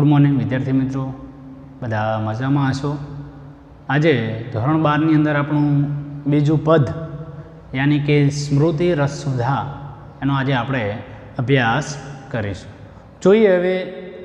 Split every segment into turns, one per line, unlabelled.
Good morning વિદ્યાર્થી મિત્રો, બધા મજામાં હશો? આજે ધોરણ બારની અંદર આપણું બીજું પદ, યાની કે સ્મૃતિ રસસુધા એનો આજે આપણે અભ્યાસ કરીશું. જોઈએ હવે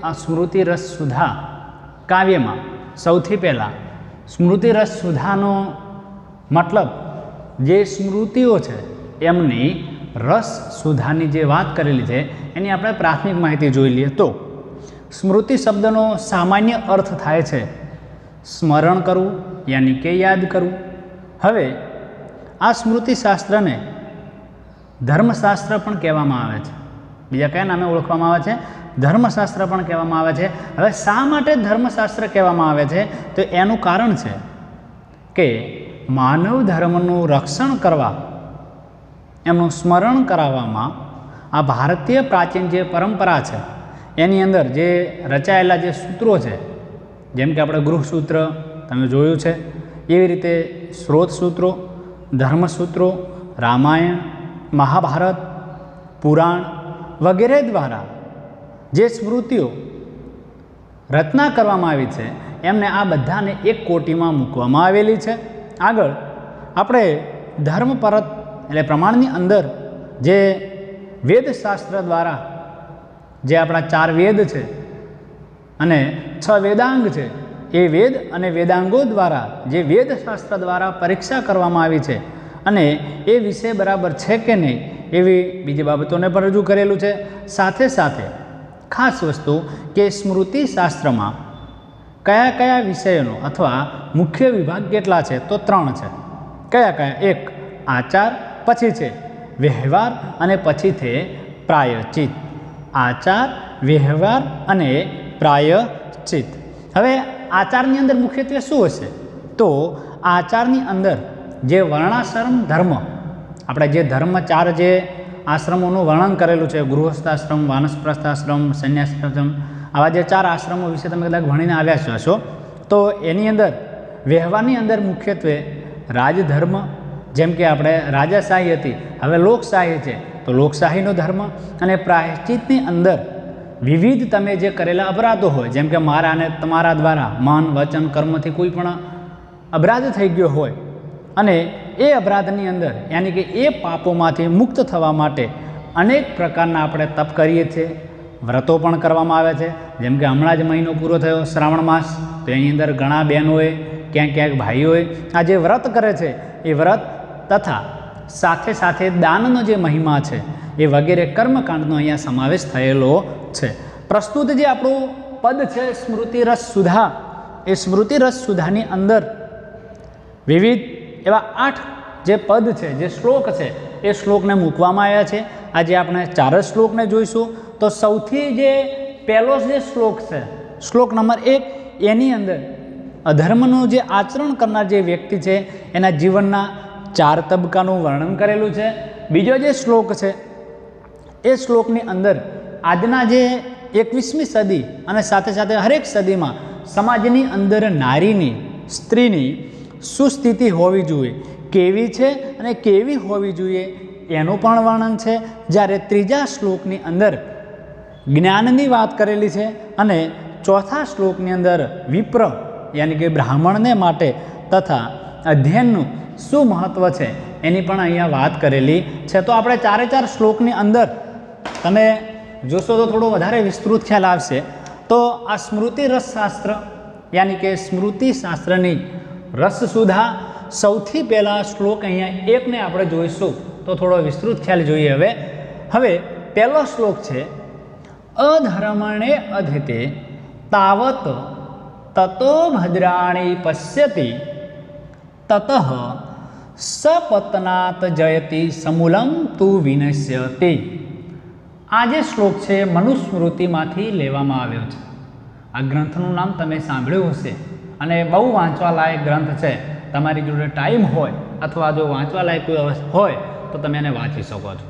આ સ્મૃતિ રસસુધા કાવ્યમાં સૌથી પહેલાં, સ્મૃતિ રસસુધાનો મતલબ જે સ્મૃતિઓ છે, એમની રસ સુધાની જે વાત કરેલી છે, એની આપણે પ્રાથમિક માહિતી જોઈ લઈએ તો સ્મૃતિ શબ્દનો સામાન્ય અર્થ થાય છે. સ્મરણ કરવું, યાની કે યાદ કરવું. હવે, આ સ્મૃતિશાસ્ત્રને ધર્મશાસ્ત્ર પણ કહેવામાં આવે છે. બીજા કયા નામે ઓળખવામાં આવે છે? ધર્મશાસ્ત્ર પણ કહેવામાં આવે છે. હવે શા માટે ધર્મશાસ્ત્ર કહેવામાં આવે છે? તો એનું કારણ છે કે માનવ ધર્મનું રક્ષણ કરવા, એમનું સ્મરણ કરાવવામાં આ ભારતીય પ્રાચીન જે પરંપરા છે એની અંદર જે રચાયેલા જે સૂત્રો છે, જેમ કે આપણે ગૃહસૂત્ર, તમે જોયું છે, એવી રીતે સ્રોત સૂત્રો, ધર્મસૂત્રો, રામાયણ, મહાભારત, પુરાણ વગેરે દ્વારા જે સ્મૃતિઓ રચના કરવામાં આવી છે, એમને આ બધાને એક કોટીમાં મૂકવામાં આવેલી છે. આગળ આપણે ધર્મ પરત એટલે પ્રમાણની અંદર જે વેદશાસ્ત્ર દ્વારા જે આપણા ચાર વેદ છે અને છ વેદાંગ છે, એ વેદ અને વેદાંગો દ્વારા, જે વેદશાસ્ત્ર દ્વારા પરીક્ષા કરવામાં આવી છે. અને એ વિષય બરાબર છે કે નહીં, એવી બીજી બાબતોને પણ રજૂ કરેલું છે. સાથે સાથે, ખાસ વસ્તુ કે સ્મૃતિ શાસ્ત્રમાં કયા કયા વિષયોનો અથવા મુખ્ય વિભાગ કેટલા છે, તો ત્રણ છે. કયા કયા? એક, આચાર, પછી છે, વ્યવહાર અને પછી છે પ્રાયચિત આચાર, વ્યવહાર અને પ્રાયચિત હવે આચારની અંદર મુખ્યત્વે શું હશે? તો આચારની અંદર જે વર્ણાશ્રમ ધર્મ, આપણે જે ધર્મ ચાર જે આશ્રમોનું વર્ણન કરેલું છે, ગૃહસ્થાશ્રમ, વાનસ્પ્રસ્થાશ્રમ, સંન્યાસાશ્રમ, આવા જે ચાર આશ્રમો વિશે તમે કદાચ ભણીને આવ્યા છો તો એની અંદર વ્યવહારની અંદર મુખ્યત્વે રાજધર્મ, જેમ કે આપણે રાજાશાહી હતી, હવે લોકશાહી છે તો લોકશાહીનો ધર્મ અને પ્રાયશ્ચિતની અંદર વિવિધ તમે જે કરેલા અપરાધો હોય, જેમ કે મારા અને તમારા દ્વારા મન, વચન, કર્મથી કોઈ પણ અપરાધ થઈ ગયો હોય અને એ અપરાધની અંદર યાની કે એ પાપોમાંથી મુક્ત થવા માટે અનેક પ્રકારના આપણે તપ કરીએ છીએ, વ્રતો પણ કરવામાં આવે છે. જેમ કે હમણાં જ મહિનો પૂરો થયો શ્રાવણ માસ, તો એની અંદર ઘણા બહેનોએ, ક્યાંક ક્યાંક ભાઈઓએ આ જે વ્રત કરે છે, એ વ્રત તથા સાથે સાથે દાનનો જે મહિમા છે, એ વગેરે કર્મકાંડનો અહીંયા સમાવેશ થયેલો છે. પ્રસ્તુત જે આપણું પદ છે સ્મૃતિરસ સુધા, એ સ્મૃતિરસ સુધાની અંદર વિવિધ એવા આઠ જે પદ છે, જે શ્લોક છે, એ શ્લોકને મૂકવામાં આવ્યા છે. આજે આપણે ચાર જ શ્લોકને જોઈશું. તો સૌથી જે પહેલો જે શ્લોક છે, શ્લોક નંબર એક, એની અંદર અધર્મનું જે આચરણ કરનાર જે વ્યક્તિ છે, એના જીવનના ચાર તબક્કાનું વર્ણન કરેલું છે. બીજો જે શ્લોક છે, એ શ્લોકની અંદર આજના જે એકવીસમી સદી અને સાથે સાથે હરેક સદીમાં સમાજની અંદર નારીની, સ્ત્રીની સુસ્થિતિ હોવી જોઈએ. કેવી છે અને કેવી હોવી જોઈએ એનું પણ વર્ણન છે. જ્યારે ત્રીજા શ્લોકની અંદર જ્ઞાનની વાત કરેલી છે અને ચોથા શ્લોકની અંદર વિપ્ર, યાની કે બ્રાહ્મણને માટે તથા અધ્યયનનું શું મહત્ત્વ છે? એની પણ અહીંયા વાત કરેલી છે. તો આપણે ચારે ચાર શ્લોકની અંદર તમે જોશો તો થોડો વધારે વિસ્તૃત ખ્યાલ આવશે. તો આ સ્મૃતિ રસશાસ્ત્ર, યાની કે સ્મૃતિશાસ્ત્રની રસસુધા સૌથી પહેલાં શ્લોક અહીંયા એકને આપણે જોઈશું. તો થોડો વિસ્તૃત ખ્યાલ જોઈએ હવે. હવે પહેલો શ્લોક છે, અધર્મણે અધિતે તાવત તતો ભદ્રાણી પશ્યતિ તત સપતનાત જયતિ સમૂલમ તુ વિનશ્ય તે આ જે શ્લોક છે, મનુસ્મૃતિમાંથી લેવામાં આવ્યો છે. આ ગ્રંથનું નામ તમે સાંભળ્યું હશે અને બહુ વાંચવા લાયક ગ્રંથ છે. તમારી જોડે ટાઈમ હોય અથવા જો વાંચવા લાયક કોઈ હોય તો તમે એને વાંચી શકો છો.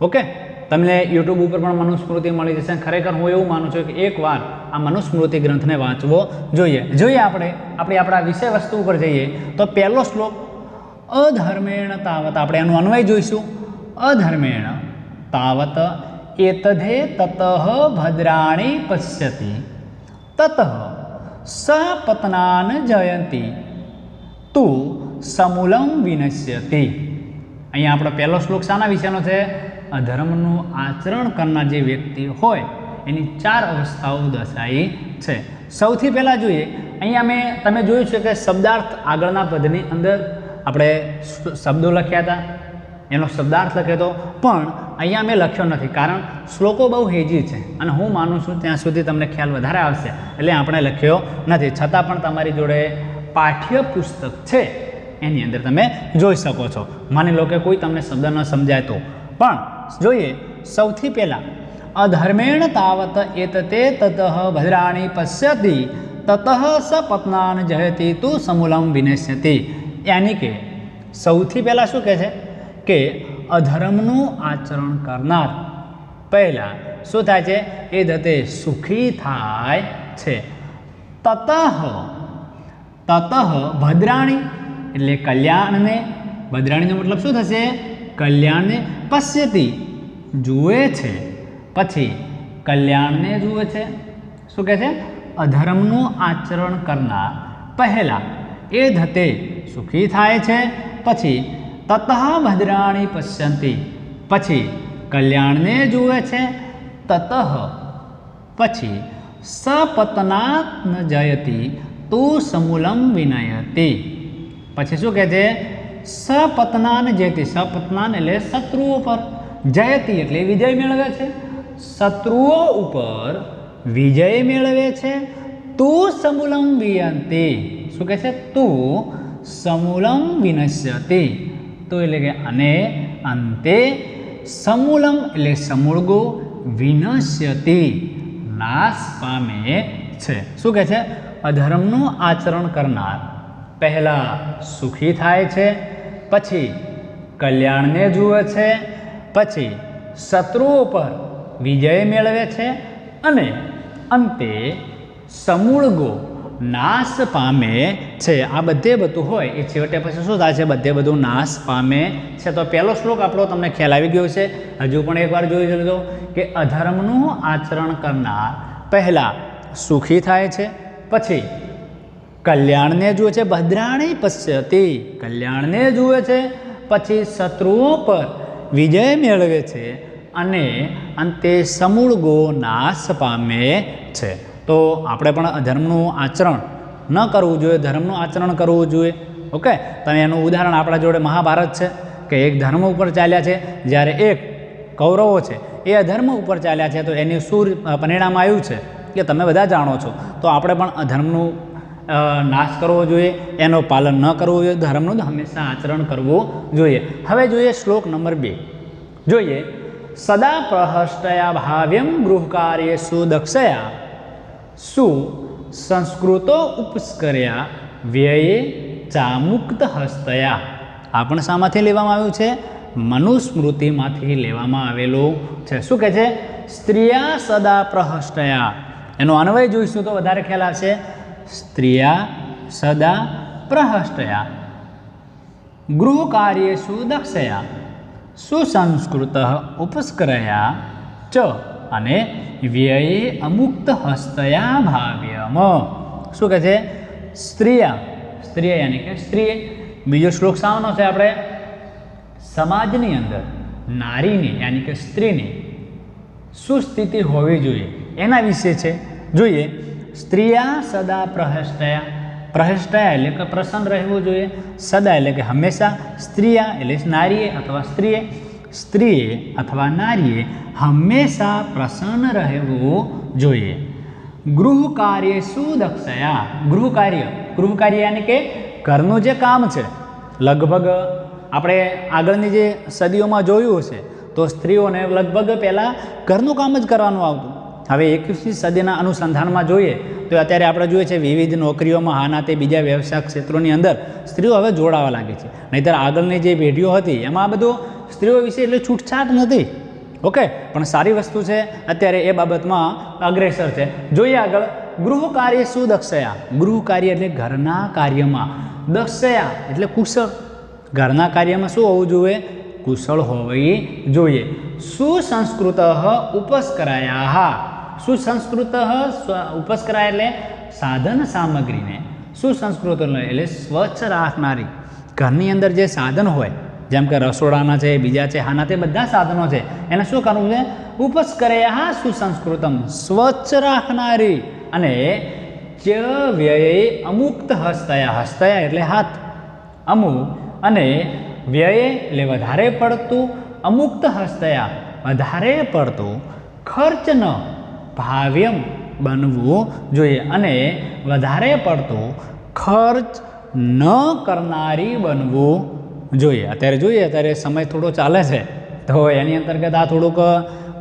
ઓકે? તમને યુટ્યુબ ઉપર પણ મનુસ્મૃતિ મળી જશે. ખરેખર હું એવું માનું છું કે એકવાર આ મનુસ્મૃતિ ગ્રંથને વાંચવો જોઈએ. જોઈએ આપણે આપણે આપણા વિષય વસ્તુ ઉપર જઈએ, તો પહેલો શ્લોક, અધર્મેણ તાવત આપણે એનું અન્વય જોઈશું. અધર્મેણ તાવત એતધે તતઃ ભદ્રાણી પશ્યતિ, તત સપત્નાન જયંતી, તું સમૂલમ વિનશ્યતિ અહીંયા આપણો પહેલો શ્લોક શાના વિશેનો છે. અધર્મનું આચરણ કરનાર જે વ્યક્તિ હોય, એની ચાર અવસ્થાઓ દર્શાવી છે. સૌથી પહેલાં જોઈએ, અહીંયા મેં તમે જોયું છે કે શબ્દાર્થ આગળના પદની અંદર આપણે શબ્દો લખ્યા હતા. એનો શબ્દાર્થ લખ્યો હતો પણ અહીંયા મેં લખ્યો નથી, કારણ શ્લોકો બહુ હેજી છે અને હું માનું છું ત્યાં સુધી તમને ખ્યાલ વધારે આવશે, એટલે આપણે લખ્યો નથી. છતાં પણ તમારી જોડે પાઠ્ય પુસ્તક છે, એની અંદર તમે જોઈ શકો છો. માની લો કે કોઈ તમને શબ્દ ન સમજાય તો પણ જોઈએ, સૌથી પહેલાં, અધર્મેણ તાવત એતતે તતઃ ભદ્રાણી પશ્યતિ, તતઃ સ પત્નાન જયતિ તું સમૂલમ વિનશ્યતિ યાની કે, સૌથી પહેલાં શું કહે છે? કે અધર્મનું આચરણ કરનાર. પહેલાં શું થાય છે? એ દતે સુખી થાય છે. તતઃ તતઃ ભદ્રાણી, એટલે કલ્યાણને, ભદ્રાણીનો મતલબ શું થશે? કલ્યાણને પશ્યતિ, જુએ છે. પછી કલ્યાણને જુએ છે. શું કહે છે? અધર્મનું આચરણ કરનાર પહેલાં એ ધતે સુખી થાય છે, પછી તતઃ ભદ્રાણી પશ્યંતી, પછી કલ્યાણને જુએ છે, તતઃ, પછી સપતનાત્ન જયતી, તું સમૂલમ વિનયતી. પછી શું કહે છે? સપતનાન જયતી સપતનાન એટલે શત્રુઓ પર. જયતી એટલે વિજય મેળવે છે. શત્રુઓ ઉપર વિજય મેળવે છે. તું સમૂલમ વિયંતી શું કહે છે? તું સમૂલમ વિનશ્યતિ તો એટલે કે અને અંતે સમૂલમ એટલે સમૂળગો વિનશ્યતિ. નાશ પામે છે. શું કહે છે? અધર્મનું આચરણ કરનાર. પહેલાં સુખી થાય છે, પછી કલ્યાણને જુએ છે, પછી શત્રુઓ પર વિજય મેળવે છે અને અંતે સમૂળગો નાશ પામે છે. આ બધે બધું હોય, એ છેવટે પછી શું થાય છે? બધે બધું નાશ પામે છે. તો પહેલો શ્લોક આપણો તમને ખ્યાલ આવી ગયો છે. હજુ પણ એકવાર જોઈ લેજો કે અધર્મનું આચરણ કરનાર પહેલાં સુખી થાય છે, પછી કલ્યાણને જુએ છે ભદ્રાણી પશ્યતિ. કલ્યાણને જુએ છે પછી શત્રુઓ પર વિજય મેળવે છે અને અંતે સમૂળગો નાશ પામે છે. તો આપણે પણ અધર્મનું આચરણ ન કરવું જોઈએ, ધર્મનું આચરણ કરવું જોઈએ. ઓકે? તમે એનું ઉદાહરણ આપણા જોડે મહાભારત છે કે એક ધર્મ ઉપર ચાલ્યા છે, જ્યારે એક કૌરવો છે, એ અધર્મ ઉપર ચાલ્યા છે, તો એની શું પરિણામ આવ્યું છે? કે તમે બધા જાણો છો. તો આપણે પણ અધર્મનું નાશ કરવો જોઈએ, એનું પાલન ન કરવું જોઈએ. ધર્મનું જ હંમેશા આચરણ કરવું જોઈએ. હવે જોઈએ શ્લોક નંબર બે. જોઈએ. સદા પ્રહષ્ટયા ભાવ્યમ ગૃહકાર્ય સુદક્ષયા સુ સંસ્કૃતો ઉપસ્કર્યા વ્યયે ચામુક્ત હસ્તયા. આ પણ શામાંથી લેવામાં આવ્યું છે? મનુસ્મૃતિમાંથી લેવામાં આવેલું છે. શું કહે છે? સ્ત્રીયા સદા પ્રહષ્ટયા. એનો અન્વય જોઈશું તો વધારે ખ્યાલ આવશે. સ્ત્રીયા સદા પ્રહષ્ટયા. ગૃહકાર્યેષુ દક્ષયા સુસંસ્કૃત ઉપસ્કરયા ચ અને વ્યયે અમુક્ત હસ્તયા ભાવ્યમ. શું કહે છે? સ્ત્રીયા. સ્ત્રીય યાની કે સ્ત્રીએ. બીજો શ્લોક સાવનો છે આપણે. સમાજની અંદર નારીની યાની કે સ્ત્રીની સુસ્થિતિ હોવી જોઈએ. એના વિશે છે. જોઈએ. સ્ત્રીયા સદા પ્રહષ્ટયા પ્રહષ્ટયા એટલે કે પ્રસન્ન રહેવું જોઈએ. સદા એટલે કે હંમેશા સ્ત્રીયા એટલે નારીએ અથવા સ્ત્રીએ. સ્ત્રીએ અથવા નારીએ હંમેશા પ્રસન્ન રહેવું જોઈએ. ગૃહ કાર્ય સુદક્ષયા. ગૃહ કાર્ય ગૃહ કાર્ય યાની કે ઘરનું જે કામ છે. લગભગ આપણે આગળની જે સદીઓમાં જોયું છે તો સ્ત્રીઓને લગભગ પહેલાં ઘરનું કામ જ કરવાનું આવતું. હવે એકવીસમી સદીના અનુસંધાનમાં જોઈએ તો અત્યારે આપણે જોઈએ છે વિવિધ નોકરીઓમાં હાના તે બીજા વ્યવસાય ક્ષેત્રોની અંદર સ્ત્રીઓ હવે જોડાવા લાગી છે. નહીંતર આગળની જે પેઢીઓ હતી, એમાં આ બધું સ્ત્રીઓ વિશે એટલે છૂટછાટ નથી. ઓકે? પણ સારી વસ્તુ છે, અત્યારે એ બાબતમાં અગ્રેસર છે. જોઈએ આગળ, ગૃહ કાર્ય શું દક્ષયા? ગૃહ કાર્ય એટલે ઘરના કાર્યમાં. દક્ષયા એટલે કુશળ. ઘરના કાર્યમાં શું હોવું જોઈએ? કુશળ હોવી જોઈએ. સુસંસ્કૃત ઉપસ્કરાયા સુસંસ્કૃત ઉપસ્કરા એટલે સાધન સામગ્રીને. સુસંસ્કૃત એટલે સ્વચ્છ રાખનારી. ઘરની અંદર જે સાધન હોય, જેમ કે રસોડાના છે, બીજા છે હાના તે બધા સાધનો છે, એને શું કરવું છે? ઉપસ્કરયા સુસંસ્કૃતમ. સ્વચ્છ રાખનારી. અને ચ વ્યયે અમુક્ત હસ્તયા. હસ્તયા એટલે હાથ. અમુક. અને વ્યયે એટલે વધારે પડતું, અમુક્ત હસ્તયા. વધારે પડતું, ખર્ચ ન. ભાવ્યમ બનવું જોઈએ અને વધારે પડતું ખર્ચ ન કરનારી બનવું જોઈએ. અત્યારે જોઈએ, અત્યારે સમય થોડો ચાલે છે, તો એની અંતર્ગત આ થોડુંક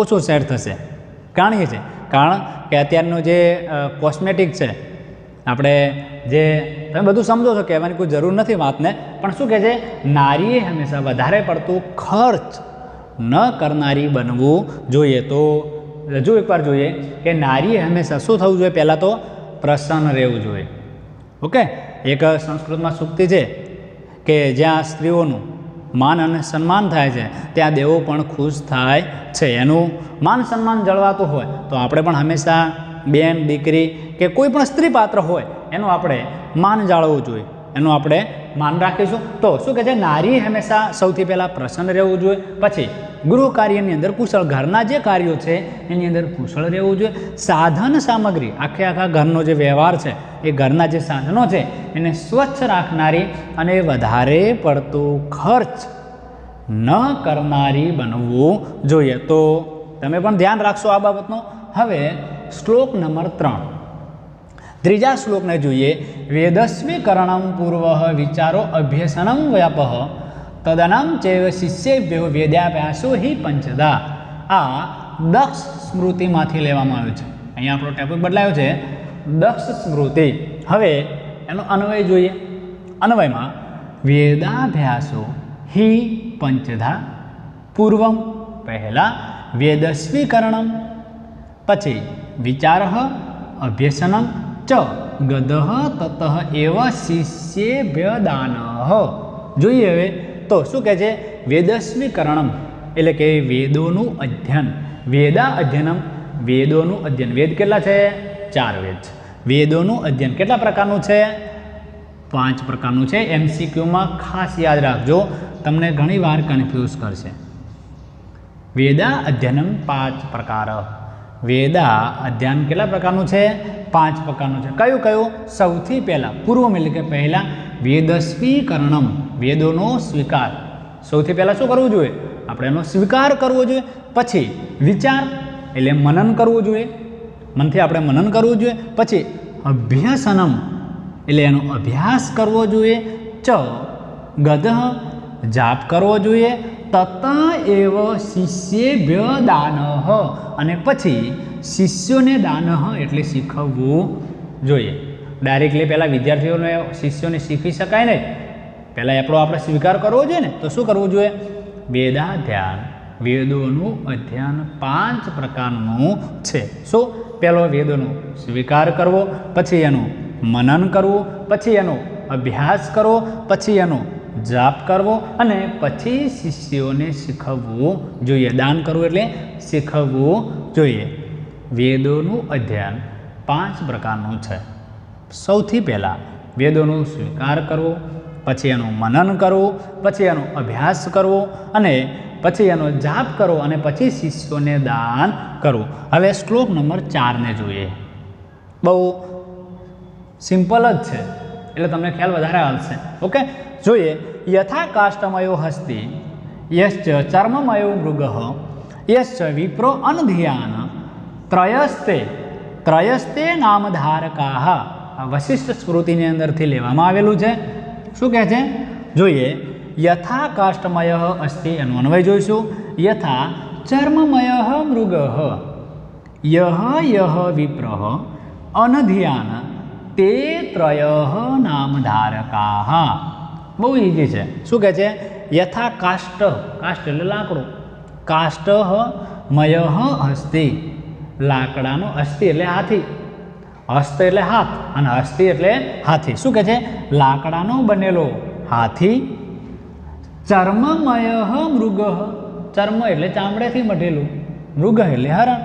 ઓછું સેટ થશે. કારણ કે છે, કારણ કે અત્યારનું જે કોસ્મેટિક છે, આપણે જે, તમે બધું સમજો છો કહેવાની કોઈ જરૂર નથી વાતને, પણ શું કહે છે, નારીએ હંમેશા વધારે પડતું ખર્ચ ન કરનારી બનવું જોઈએ. તો હજુ એકવાર જોઈએ કે નારીએ હંમેશા શું થવું જોઈએ? પહેલાં તો પ્રસન્ન રહેવું જોઈએ. ઓકે? એક સંસ્કૃતમાં સૂક્તિ છે કે જ્યાં સ્ત્રીઓનું માન અને સન્માન થાય છે, ત્યાં દેવો પણ ખુશ થાય છે. એનું માન સન્માન જળવાતું હોય તો આપણે પણ હંમેશા બેન, દીકરી કે કોઈ પણ સ્ત્રી પાત્ર હોય એનું આપણે માન જાળવવું જોઈએ. એનું આપણે માન રાખીશું. તો શું કહે છે? નારી હંમેશા સૌથી પહેલાં પ્રસન્ન રહેવું જોઈએ. પછી ગૃહ કાર્યની અંદર કુશળ ઘરના જે કાર્યો છે, એની અંદર કુશળ રહેવું જોઈએ. સાધન સામગ્રી, આખે આખા ઘરનો જે વ્યવહાર છે, એ ઘરના જે સાધનો છે, એને સ્વચ્છ રાખનારી અને વધારે પડતો ખર્ચ ન કરનારી બનવું જોઈએ. તો તમે પણ ધ્યાન રાખશો આ બાબતનો. હવે શ્લોક નંબર ત્રણ. ત્રીજા શ્લોકને જોઈએ. વેદસ્વીકરણમ પૂર્વ વિચારો અભ્યસનમ વ્યાપ. તદનમ ચૈવ શિષ્યેભ્યો વેદ્યાભ્યાસો હિ પંચદા. આ દક્ષ સ્મૃતિમાંથી લેવામાં આવ્યું છે. અહીંયા આપણો ટોપિક બદલાયો છે. દક્ષ સ્મૃતિ. હવે એનો અન્વય જોઈએ. અન્વયમાં વેદાભ્યાસો હિ પંચધા પૂર્વમ પહેલાં વેદસ્વીકરણમ પછી વિચાર અભ્યસનમ. ચ ગદ તતઃ એવ શિષ્ય દાન જોઈએ હવે તો શું કહે છે? વેદસ્વીકરણમ, એટલે કે વેદોનું અધ્યયન. વેદા અધ્યયનમ, વેદોનું અધ્યયન. વેદ કેટલા છે? ચાર વેદ. છે વેદોનું અધ્યયન કેટલા પ્રકારનું છે? પાંચ પ્રકારનું છે. એમસીક્યુમાં ખાસ યાદ રાખજો. તમને ઘણી વાર કન્ફ્યુઝ કરશે. વેદા અધ્યયનમ પાંચ પ્રકાર. વેદા અધ્યયન કેટલા પ્રકારનું છે? પાંચ પ્રકારનું છે. કયું કયું? સૌથી પહેલાં પૂર્વમ એટલે કે પહેલાં વેદસ્વીકરણમ, વેદોનો સ્વીકાર. સૌથી પહેલાં શું કરવું જોઈએ? આપણે એનો સ્વીકાર કરવો જોઈએ. પછી વિચાર, એટલે મનન કરવું જોઈએ. મનથી આપણે મનન કરવું જોઈએ. પછી અભ્યાસનમ, એટલે એનો અભ્યાસ કરવો જોઈએ. ચ ગદહ જાપ કરવો જોઈએ. તત એવ શિષ્યેભ્ય દાન. અને પછી શિષ્યોને દાન એટલે શીખવવું જોઈએ. ડાયરેક્ટલી પહેલાં વિદ્યાર્થીઓને શિષ્યોને શીખવી શકાય ને? પહેલાં આપણો આપણે સ્વીકાર કરવો જોઈએ ને? તો શું કરવું જોઈએ? વેદાધ્યાન. વેદોનું અધ્યયન પાંચ પ્રકારનું છે. શું પહેલો વેદોનો સ્વીકાર કરવો, પછી એનું મનન કરવું, પછી એનો અભ્યાસ કરવો, પછી એનો જાપ કરવો અને પછી શિષ્યોને શીખવવું જોઈએ. દાન કરવું એટલે શીખવવું જોઈએ. વેદોનું અધ્યયન પાંચ પ્રકારનું છે. સૌથી પહેલાં વેદોનો સ્વીકાર કરવો, પછી એનું મનન કરવું, પછી એનો અભ્યાસ કરવો અને પછી એનો જાપ કરવો અને પછી શિષ્યોને દાન કરવું. હવે શ્લોક નંબર ચારને જોઈએ. બહુ સિમ્પલ જ છે. એટલે તમને ખ્યાલ વધારે આવશે. ઓકે? જોઈએ યથા કાષ્ટમયો હસ્તિ, યશ્ચ ચર્મમયો મૃગ, યશ્ચ વિપ્રો અનધિયાન, ત્રયસ્તે ત્રયસ્તે નામધારકા. વશિષ્ઠ સ્મૃતિની અંદરથી લેવામાં આવેલું છે. શું કહે છે? જોઈએ યથા કાષ્ટમય અસ્તિ એનું અન્વય જોઈશું. યથા ચર્મમય મૃગ, યહ યહ વિપ્ર, અનધિયાન, તે ત્રય નામધારકા. બહુ ઇઝી છે. શું કહે છે? યથા કાષ્ટ કાષ્ટ એટલે લાકડું. કાષ્ટ મય હસ્તિ. લાકડાનો અસ્થિ એટલે હાથી. હસ્ત એટલે હાથ અને હસ્તિ એટલે હાથી. શું કહે છે? લાકડાનો બનેલો હાથી. ચર્મમય મૃગ. ચર્મ એટલે ચામડેથી મઢેલું. મૃગ એટલે હરણ.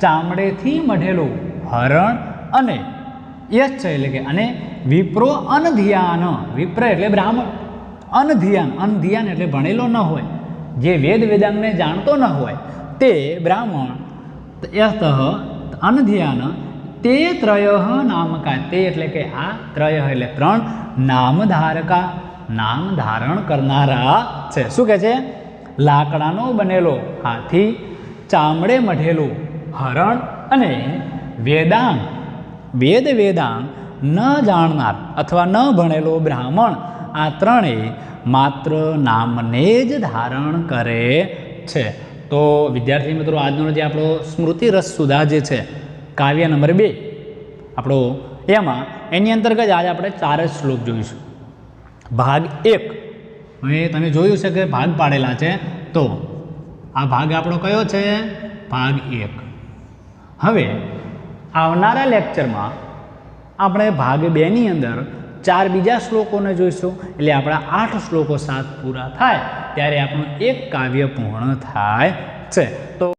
ચામડેથી મઢેલું હરણ અને યચ્છ એટલે કે અને વિપ્રો અનધિયાન. વિપ્ર એટલે બ્રાહ્મણ. અનધિયાન. અનધિયાન એટલે ભણેલો ન હોય. જે વેદ વેદાંગને જાણતો ન હોય, તે બ્રાહ્મણ. યત અનધિયાન. તે ત્રય નામકા. તે એટલે કે આ ત્રય એટલે ત્રણ. નામધારકા. નામ ધારણ કરનારા છે. શું કહે છે? લાકડાનો બનેલો હાથી, ચામડે મઢેલું હરણ અને વેદાંગ. વેદ વેદાંગ ન જાણનાર અથવા ન ભણેલો બ્રાહ્મણ આ ત્રણેય માત્ર નામને જ ધારણ કરે છે. તો વિદ્યાર્થી મિત્રો, આજનો જે આપણો સ્મૃતિ રસ સુધા જે છે, કાવ્ય નંબર બે, આપણો એમાં એની અંતર્ગત આજે આપણે ચાર જ શ્લોક જોઈશું. ભાગ એક, હવે તમે જોયું છે કે ભાગ પાડેલા છે, તો આ ભાગ આપણો કયો છે? ભાગ એક. હવે આવનારા લેક્ચરમાં આપણે ભાગ બેની અંદર ચાર બીજા શ્લોકોને જોઈશું. એટલે આપણા આઠ શ્લોકો સાત પૂરા થાય, ત્યારે આપણું એક કાવ્ય પૂર્ણ થાય છે. તો